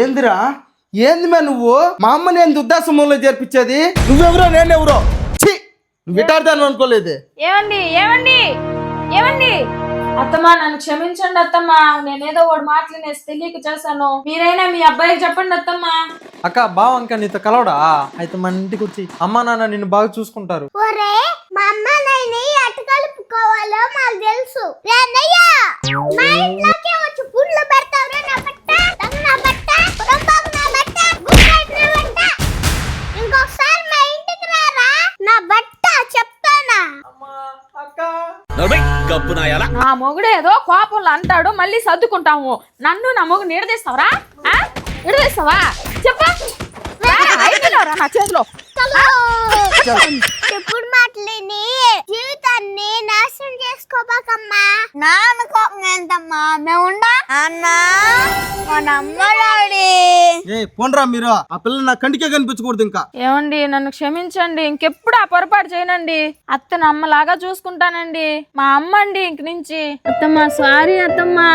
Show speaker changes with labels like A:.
A: ఏందిరా? ఏంది మే నువ్వు? మా అమ్మని ఏంది వృద్ధాశ్రమంలో చేర్పించేది. నువ్వెవరో నేనెవరో? ఛీ! అనుకోలేదు.
B: ఏమండి ఏమండి ఏమండి అత్తమ్మా నన్ను క్షమించండి అత్తమ్మా. నేనేదో వాడు మాటలు తెలియక చేశాను. మీరైనా మీ అబ్బాయికి చెప్పండి అత్తమ్మా.
C: అక్క బావ ఇంకా నీతో కలవడా? అయితే మన ఇంటికి వచ్చి అమ్మా నాన్న నిన్ను బాగా చూసుకుంటారు.
D: ఒరే మా అమ్మ నాయన ఎట్టు కలుపుకోవాలో మాకు తెలుసు. మా ఇంట్లోకే నా
B: మొగుడు ఏదో కోపంలో అంటాడు మళ్ళీ సర్దుకుంటాము. నన్ను నా మొగుడు నిడదీస్తావరా నిడదీస్తావా చెప్పా. అయిపోయినవరా నా చేతిలో?
D: చెప్పుడు మాటలేని జీవితాన్ని నాశనం చేసుకోబాకమ్మా. నాన్న కోపం ఏంటమ్మా? మేముండా? అన్నా మన అమ్మలాడి
A: పోన్రా మీరు. ఆ పిల్ల నా కంటికే కనిపించకూడదు ఇంకా.
B: ఏమండి నన్ను క్షమించండి ఇంకెప్పుడు ఆ పొరపాటు చేయనండి. అత్తను అమ్మలాగా చూసుకుంటానండి. మా అమ్మ అండి ఇంక నుంచి. అత్తమ్మ సారీ అత్తమ్మా.